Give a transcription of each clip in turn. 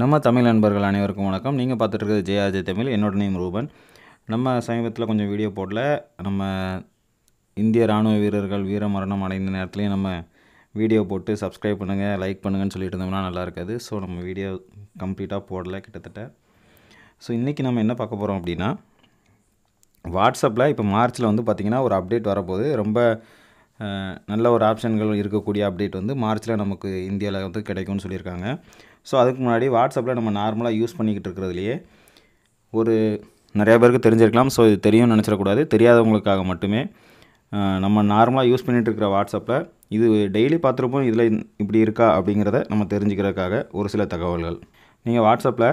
நம்ம தமிழ் நண்பர்கள் அனைவருக்கும் வணக்கம். நீங்கள் பார்த்துட்டு இருக்கிறது ஜெயா அஜய் தமிழ் என்னோட நேம் ரூபன். நம்ம சமீபத்தில் கொஞ்சம் வீடியோ போடல. நம்ம இந்திய ராணுவ வீரர்கள் வீர மரணம் அடைந்த நேரத்துலையும் நம்ம வீடியோ போட்டு சப்ஸ்கிரைப் பண்ணுங்கள் லைக் பண்ணுங்கன்னு சொல்லிட்டு இருந்தோம்னா நல்லா இருக்காது. ஸோ நம்ம வீடியோ கம்ப்ளீட்டாக போடல கிட்டத்தட்ட. ஸோ இன்றைக்கி நம்ம என்ன பார்க்க போகிறோம் அப்படின்னா வாட்ஸ்அப்பில் இப்போ மார்ச்சில் வந்து பார்த்திங்கன்னா ஒரு அப்டேட் வரப்போகுது. ரொம்ப நல்ல ஒரு ஆப்ஷன்கள் இருக்கக்கூடிய அப்டேட் வந்து மார்ச்சில் நமக்கு இந்தியாவில் வந்து கிடைக்கும்னு சொல்லியிருக்காங்க. ஸோ அதுக்கு முன்னாடி வாட்ஸ்அப்பில் நம்ம நார்மலாக யூஸ் பண்ணிக்கிட்டு இருக்கிறதுலையே ஒரு நிறையா பேருக்கு தெரிஞ்சிருக்கலாம். ஸோ இது தெரியும்னு நினச்சிடக்கூடாது. தெரியாதவங்களுக்காக மட்டுமே. நம்ம நார்மலாக யூஸ் பண்ணிகிட்டு இருக்கிற வாட்ஸ்அப்பில் இது டெய்லி பார்த்துருப்போம். இதில் இப்படி இருக்கா அப்படிங்கிறத நம்ம தெரிஞ்சுக்கிறதுக்காக ஒரு சில தகவல்கள். நீங்கள் வாட்ஸ்அப்பில்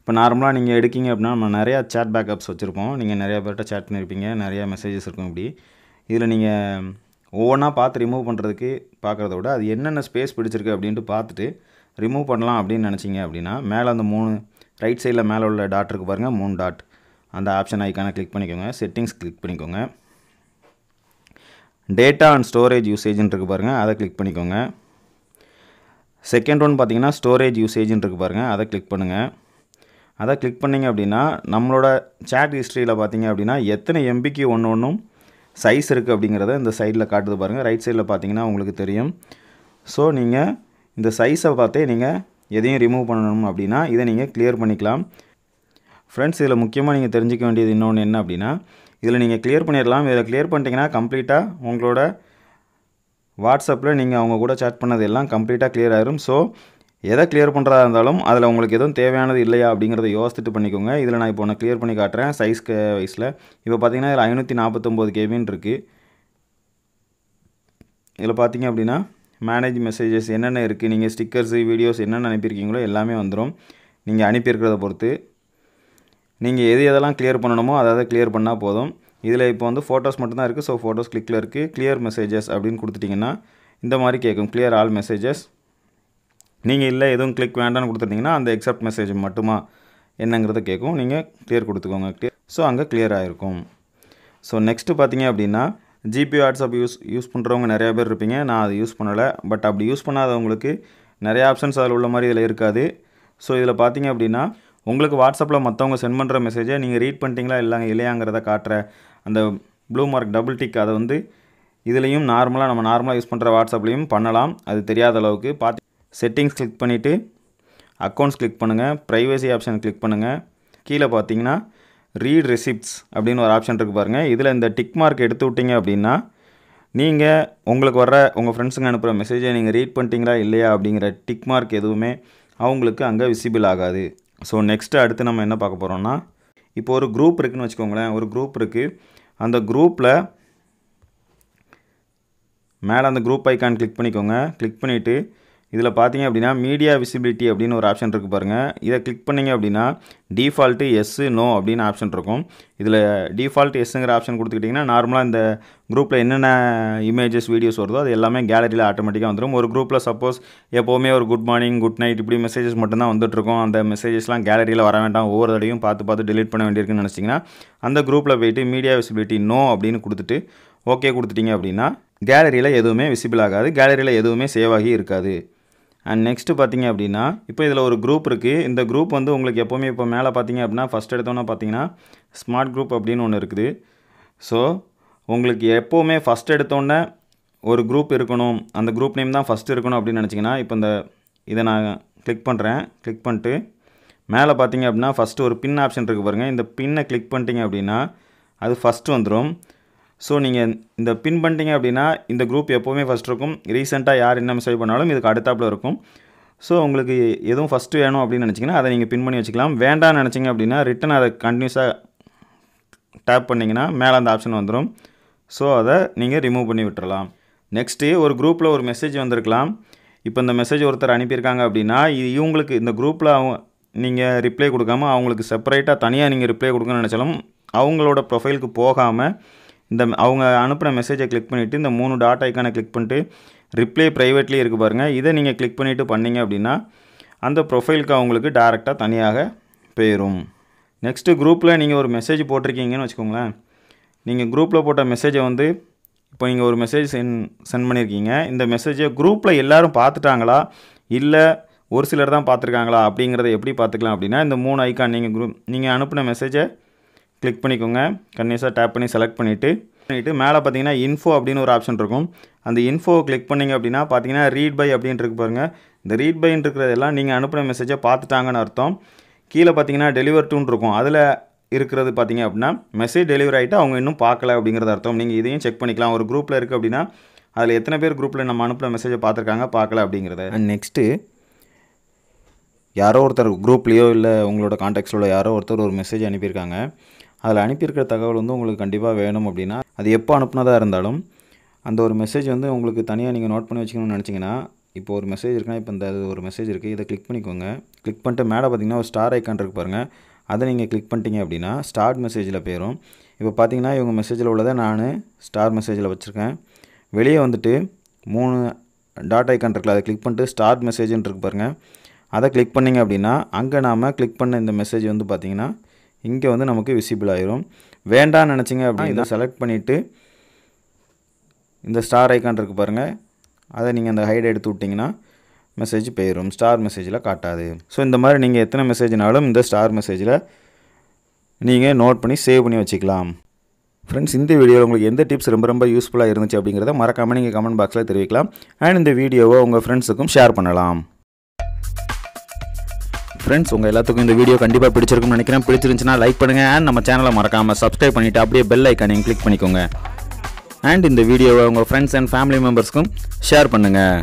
இப்போ நார்மலாக நீங்கள் எடுக்கீங்க அப்படின்னா நம்ம நிறையா சேட் பேக்கப்ஸ் வச்சுருப்போம். நீங்கள் நிறையா பேர்கிட்ட சேட் பண்ணியிருப்பீங்க நிறையா மெசேஜஸ் இருக்கும் இப்படி. இதில் நீங்கள் ஒவ்வொன்றா பார்த்து ரிமூவ் பண்ணுறதுக்கு பார்க்குறத விட அது என்னென்ன ஸ்பேஸ் பிடிச்சிருக்கு அப்படின்ட்டு பார்த்துட்டு ரிமூவ் பண்ணலாம் அப்படின்னு நினச்சிங்க அப்படின்னா மேலே அந்த மூணு ரைட் சைடில் மேலே உள்ள டாட் இருக்கு பாருங்கள் மூணு டாட் அந்த ஆப்ஷன் ஐக்கானை கிளிக் பண்ணிக்கோங்க செட்டிங்ஸ் கிளிக் பண்ணிக்கோங்க. டேட்டா அண்ட் ஸ்டோரேஜ் யூசேஜ்னு இருக்கு பாருங்கள் அதை கிளிக் பண்ணிக்கோங்க. செகண்ட் ஒன் பார்த்தீங்கன்னா ஸ்டோரேஜ் யூசேஜ்னு இருக்கு பாருங்கள் அதை கிளிக் பண்ணுங்கள் அதை கிளிக் பண்ணிங்க அப்படின்னா நம்மளோட சேட் ஹிஸ்ட்ரியில் பார்த்தீங்க அப்படின்னா எத்தனை எம்பிக்கு ஒன்று ஒன்றும் சைஸ் இருக்குது அப்படிங்கிறத இந்த சைடில் காட்டுது பாருங்கள் ரைட் சைடில் பார்த்தீங்கன்னா உங்களுக்கு தெரியும். ஸோ நீங்கள் இந்த சைஸை பார்த்தே நீங்கள் எதையும் ரிமூவ் பண்ணணும் அப்படின்னா இதை நீங்கள் கிளியர் பண்ணிக்கலாம். ஃப்ரெண்ட்ஸ் இதில் முக்கியமாக நீங்கள் தெரிஞ்சுக்க வேண்டியது இன்னொன்று என்ன அப்படின்னா இதில் நீங்கள் கிளியர் பண்ணிடலாம் இதில் கிளியர் பண்ணிட்டீங்கன்னா கம்ப்ளீட்டாக உங்களோட வாட்ஸ்அப்பில் நீங்கள் அவங்க கூட சேட் பண்ணது எல்லாம் கம்ப்ளீட்டாக கிளியர் ஆயிரும். ஸோ எதை கிளியர் பண்ணுறதா இருந்தாலும் அதில் உங்களுக்கு எதுவும் தேவையானது இல்லையா அப்படிங்கிறத யோசித்துட்டு பண்ணிக்கோங்க. இதில் நான் இப்போ ஒன்று கிளியர் பண்ணி காட்டுறேன். சைஸ்க்கு வைஸில் இப்போ பார்த்தீங்கன்னா இதில் ஐநூற்றி நாற்பத்தொம்போது கேபின்னு இருக்குது இதில் பார்த்தீங்க அப்படின்னா மேனேஜ் மெசேஜஸ் என்னென்ன இருக்குது நீங்கள் ஸ்டிக்கர்ஸு வீடியோஸ் என்னென்ன அனுப்பியிருக்கீங்களோ எல்லாமே வந்துடும் நீங்கள் அனுப்பியிருக்கிறத பொறுத்து. நீங்கள் எது எதெல்லாம் கிளியர் பண்ணணுமோ அதை அதை கிளியர் பண்ணால் போதும். இதில் இப்போ வந்து ஃபோட்டோஸ் மட்டும்தான் இருக்குது ஸோ ஃபோட்டோஸ் கிளிக்கில் இருக்குது கிளியர் மெசேஜஸ் அப்படின்னு கொடுத்துட்டிங்கன்னா இந்த மாதிரி கேட்கும். கிளியர் ஆல் மெசேஜஸ் நீங்கள் இல்லை எதுவும் கிளிக் வேண்டாம்னு கொடுத்துருந்தீங்கன்னா அந்த எக்ஸப்ட் மெசேஜ் மட்டுமா என்னங்கிறத கேட்கும் நீங்கள் கிளியர் கொடுத்துக்கோங்க. கிளியர் ஸோ அங்கே கிளியர் ஆகிருக்கும் ஸோ நெக்ஸ்ட்டு பார்த்தீங்க அப்படின்னா ஜிபி வாட்ஸ்அப் யூஸ் யூஸ் பண்ணுறவங்க நிறையா பேர் இருப்பீங்க. நான் அதை யூஸ் பண்ணலை. பட் அப்படி யூஸ் பண்ணாதவங்களுக்கு நிறைய ஆப்ஷன்ஸ் அதில் உள்ள மாதிரி இதில் இருக்காது. ஸோ இதில் பார்த்தீங்க அப்படின்னா உங்களுக்கு வாட்ஸ்அப்பில் மற்றவங்க சென்ட் பண்ணுற மெசேஜை நீங்கள் ரீட் பண்ணிட்டீங்களா இல்லை இல்லையாங்கிறத காட்டுற அந்த ப்ளூ மார்க் டபுள் டிக் அதை வந்து இதுலேயும் நார்மலாக நம்ம நார்மலாக யூஸ் பண்ணுற வாட்ஸ்அப்லேயும் பண்ணலாம். அது தெரியாத அளவுக்கு. பார்த்து செட்டிங்ஸ் கிளிக் பண்ணிவிட்டு அக்கௌண்ட்ஸ் கிளிக் பண்ணுங்கள் ப்ரைவசி ஆப்ஷன் கிளிக் பண்ணுங்கள் கீழே பார்த்தீங்கன்னா ரீட் ரெசிப்ட்ஸ் அப்படின்னு ஒரு ஆப்ஷன் இருக்குது பாருங்கள் இதில் இந்த டிக் மார்க் எடுத்து விட்டீங்க அப்படின்னா நீங்கள் உங்களுக்கு வர்ற உங்கள் ஃப்ரெண்ட்ஸுங்க அனுப்புகிற மெசேஜை நீங்கள் ரீட் பண்ணிட்டீங்களா இல்லையா அப்படிங்கிற டிக் மார்க் எதுவுமே அவங்களுக்கு அங்கே விசிபிள் ஆகாது. ஸோ நெக்ஸ்ட்டு அடுத்து நம்ம என்ன பார்க்க போகிறோம்னா இப்போ ஒரு குரூப் இருக்குன்னு வச்சுக்கோங்களேன். ஒரு குரூப் இருக்குது அந்த குரூப்பில் மேலே அந்த குரூப் ஐக்கான் கிளிக் பண்ணிக்கோங்க. கிளிக் பண்ணிவிட்டு இதில் பார்த்தீங்க அப்படின்னா மீடியா விசிபிலிட்டி அப்படின்னு ஒரு ஆப்ஷன் இருக்குது பாருங்கள் இதை கிளிக் பண்ணிங்க அப்படின்னா டிஃபால்ட்டு எஸ்ஸு நோ அப்படின்னு ஆப்ஷன் இருக்கும். இதில் டிஃபால்ட் எஸ்ஸுங்கிற ஆப்ஷன் கொடுத்துக்கிட்டிங்கன்னா நார்மலாக இந்த குரூப்பில் என்னென்ன இமேஜஸ் வீடியோஸ் வருதோ அது எல்லாமே கேலரியில் ஆட்டோமேட்டிக்காக வந்துடும் ஒரு குரூப்பில் சப்போஸ் எப்போவுமே ஒரு குட் மார்னிங் குட் நைட் இப்படி மெசேஜஸ் மட்டும்தான் வந்துட்டுருக்கும். அந்த மெசேஜஸ்லாம் கேலரியில் வர வேண்டாம். ஒவ்வொரு தடையும் பார்த்து பார்த்து டிலீட் பண்ண வேண்டியிருக்குன்னு நினச்சிங்கன்னா அந்த குரூப்பில் போயிட்டு மீடியா விசிபிலிட்டி நோ அப்படின்னு கொடுத்துட்டு ஓகே கொடுத்துட்டீங்க அப்படின்னா கேலரியில் எதுவுமே விசிபிள் ஆகாது. கேலரியில் எதுவுமே சேவ் ஆகி இருக்காது. அண்ட் நெக்ஸ்ட்டு பார்த்தீங்க அப்படின்னா இப்போ இதில் ஒரு குரூப் இருக்குது இந்த குரூப் வந்து உங்களுக்கு எப்போவுமே இப்போ மேலே பார்த்தீங்க அப்படின்னா ஃபஸ்ட் எடுத்தோன்னா பார்த்தீங்கன்னா ஸ்மார்ட் குரூப் அப்படின்னு ஒன்று இருக்குது. ஸோ உங்களுக்கு எப்போவுமே ஃபஸ்ட் எடுத்தோன்னே ஒரு குரூப் இருக்கணும். அந்த குரூப் நேம் தான் ஃபஸ்ட் இருக்கணும் அப்படின்னு நினச்சிங்கன்னா இப்போ இந்த இதை நான் கிளிக் பண்ணுறேன் கிளிக் பண்ணிட்டு மேலே பார்த்தீங்க அப்படின்னா ஃபஸ்ட்டு ஒரு பின் ஆப்ஷன் இருக்குது பாருங்கள் இந்த பின்னை கிளிக் பண்ணிட்டீங்க அப்படின்னா அது ஃபஸ்ட்டு வந்துடும் ஸோ நீங்கள் இந்த பின் பண்ணிட்டீங்க அப்படின்னா இந்த குரூப் எப்போவுமே ஃபஸ்ட் இருக்கும். ரீசெண்டாக யார் என்ன மெசேஜ் பண்ணாலும் இதுக்கு அடுத்தாப்பில் இருக்கும். ஸோ உங்களுக்கு எதுவும் ஃபஸ்ட்டு வேணும் அப்படின்னு நினச்சிங்கன்னா அதை நீங்கள் பின் பண்ணி வச்சுக்கலாம். வேண்டாம்னு நினச்சிங்க அப்படின்னா ரிட்டன் அதை கண்டினியூஸாக டேப் பண்ணிங்கன்னா மேலே அந்த ஆப்ஷன் வந்துடும் ஸோ அதை நீங்கள் ரிமூவ் பண்ணி விட்டுறலாம். நெக்ஸ்ட்டு ஒரு குரூப்பில் ஒரு மெசேஜ் வந்திருக்கலாம். இப்போ இந்த மெசேஜ் ஒருத்தர் அனுப்பியிருக்காங்க அப்படின்னா இது இவங்களுக்கு இந்த குரூப்பில் அவங்க நீங்கள் ரிப்ளை கொடுக்காம அவங்களுக்கு செப்பரேட்டாக தனியாக நீங்கள் ரிப்ளை கொடுக்கணும்னு நினச்சாலும் அவங்களோட ப்ரொஃபைலுக்கு போகாமல் இந்த அவங்க அனுப்புகிற மெசேஜை கிளிக் பண்ணிவிட்டு இந்த மூணு டாட் ஐக்கானை கிளிக் பண்ணிட்டு ரிப்ளை ப்ரைவேட்லேயே இருக்குது பாருங்கள் இதை நீங்கள் கிளிக் பண்ணிவிட்டு பண்ணீங்க அப்படின்னா அந்த ப்ரொஃபைலுக்கு அவங்களுக்கு டேரெக்டாக தனியாக போயிடும் நெக்ஸ்ட்டு குரூப்பில் நீங்கள் ஒரு மெசேஜ் போட்டிருக்கீங்கன்னு வச்சுக்கோங்களேன். நீங்கள் குரூப்பில் போட்ட மெசேஜை வந்து இப்போ நீங்கள் ஒரு மெசேஜ் சென் சென்ட் பண்ணியிருக்கீங்க இந்த மெசேஜை குரூப்பில் எல்லோரும் பார்த்துட்டாங்களா? இல்லை ஒரு சிலர் தான் பார்த்துருக்காங்களா? அப்படிங்கிறத எப்படி பார்த்துக்கலாம் அப்படின்னா இந்த மூணு ஐக்கான் நீங்கள் குரூப் நீங்கள் அனுப்பின மெசேஜை கிளிக் பண்ணிக்கோங்க. கன்னியூஸாக டேப் பண்ணி செலக்ட் பண்ணிவிட்டு பண்ணிவிட்டு மேலே பார்த்தீங்கன்னா இன்ஃபோ அப்படின்னு ஒரு ஆப்ஷன் இருக்கும். அந்த இன்ஃபோவை கிளிக் பண்ணிங்க அப்படின்னா பார்த்தீங்கன்னா ரீட் பை அப்படின்ட்டு இருக்கு பாருங்கள் இந்த ரீட் பைன்னு இருக்கிறதெல்லாம் நீங்கள் அனுப்பின மெசேஜை பார்த்துட்டாங்கன்னு அர்த்தம். கீழே பார்த்தீங்கன்னா டெலிவர் டூன் இருக்கும். அதில் இருக்கிறது பார்த்தீங்க அப்படின்னா மெசேஜ் டெலிவரி ஆகிட்டு அவங்க இன்னும் பார்க்கல அப்படிங்கிறது அர்த்தம். நீங்கள் இதையும் செக் பண்ணிக்கலாம். ஒரு குரூப்பில் இருக்குது அப்படின்னா அதில் எத்தனை பேர் குரூப்பில் நம்ம அனுப்பின மெசேஜை பார்த்துருக்காங்க பார்க்கல அப்படிங்கிறத. அண்ட் நெக்ஸ்ட்டு யாரோ ஒருத்தர் குரூப்லேயோ இல்லை உங்களோட காண்டாக்ட்ஸில் யாரோ ஒருத்தர் ஒரு மெசேஜ் அனுப்பியிருக்காங்க. அதில் அனுப்பியிருக்கிற தகவல் வந்து உங்களுக்கு கண்டிப்பாக வேணும் அப்படின்னா அது எப்போ அனுப்புனதாக இருந்தாலும் அந்த ஒரு மெசேஜ் வந்து உங்களுக்கு தனியாக நீங்கள் நோட் பண்ணி வச்சுக்கணும்னு நினச்சிங்கன்னா இப்போ ஒரு மெசேஜ் இருக்குன்னா இப்போ இந்த ஒரு மெசேஜ் இருக்குது இதை கிளிக் பண்ணிக்கோங்க. கிளிக் பண்ணிட்டு மேலே பார்த்தீங்கன்னா ஒரு ஸ்டார் ஐக்கான் இருக்கு பாருங்கள் அதை நீங்கள் கிளிக் பண்ணிட்டீங்க அப்படின்னா ஸ்டார்ட் மெசேஜில் போயிடும். இப்போ பார்த்தீங்கன்னா இவங்க மெசேஜில் உள்ளதை நான் ஸ்டார் மெசேஜில் வச்சுருக்கேன். வெளியே வந்துட்டு மூணு டாட் ஐக்கான் இருக்குல்ல அதை கிளிக் பண்ணிட்டு ஸ்டார்ட் மெசேஜ்னு இருக்கு பாருங்கள் அதை கிளிக் பண்ணிங்க அப்படின்னா அங்கே நாம் கிளிக் பண்ண இந்த மெசேஜ் வந்து பார்த்திங்கன்னா இங்கே வந்து நமக்கு விசிபிள் ஆயிரும். வேண்டாம்னு நினச்சிங்க அப்படின்னா செலக்ட் பண்ணிவிட்டு இந்த ஸ்டார் ஐக்கான் இருக்குது பாருங்கள் அதை நீங்கள் அந்த ஹைட் எடுத்து விட்டிங்கன்னா மெசேஜ் போயிடும் ஸ்டார் மெசேஜில் காட்டாது. ஸோ இந்த மாதிரி நீங்கள் எத்தனை மெசேஜ்னாலும் இந்த ஸ்டார் மெசேஜில் நீங்கள் நோட் பண்ணி சேவ் பண்ணி வச்சுக்கலாம். ஃப்ரெண்ட்ஸ் இந்த வீடியோவில் உங்களுக்கு எந்த டிப்ஸ் ரொம்ப ரொம்ப யூஸ்ஃபுல்லாக இருந்துச்சு அப்படிங்கிறத மறக்காமல் நீங்கள் கமெண்ட் பாக்ஸில் தெரிவிக்கலாம். அண்ட் இந்த வீடியோவை உங்கள் ஃப்ரெண்ட்ஸுக்கும் ஷேர் பண்ணலாம். ஃப்ரெண்ட்ஸ் உங்கள் எல்லாத்துக்கும் இந்த வீடியோ கண்டிப்பாக பிடிச்சிருக்கும்னு நினைக்கிறேன். பிடிச்சிருந்துச்சுன்னா லைக் பண்ணுங்கள் அண்ட் நம்ம சேனலை மறக்காமல் சப்ஸ்கிரைப் பண்ணிவிட்டு அப்படியே பெல் ஐக்கானையும் கிளிக் பண்ணிக்கோங்க. அண்ட் இந்த வீடியோவை உங்கள் ஃப்ரெண்ட்ஸ் அண்ட் ஃபேமிலி மெம்பர்ஸ்க்கும் ஷேர் பண்ணுங்கள்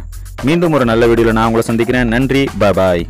மீண்டும் ஒரு நல்ல வீடியோவில் நான் உங்களை சந்திக்கிறேன். நன்றி. பாய்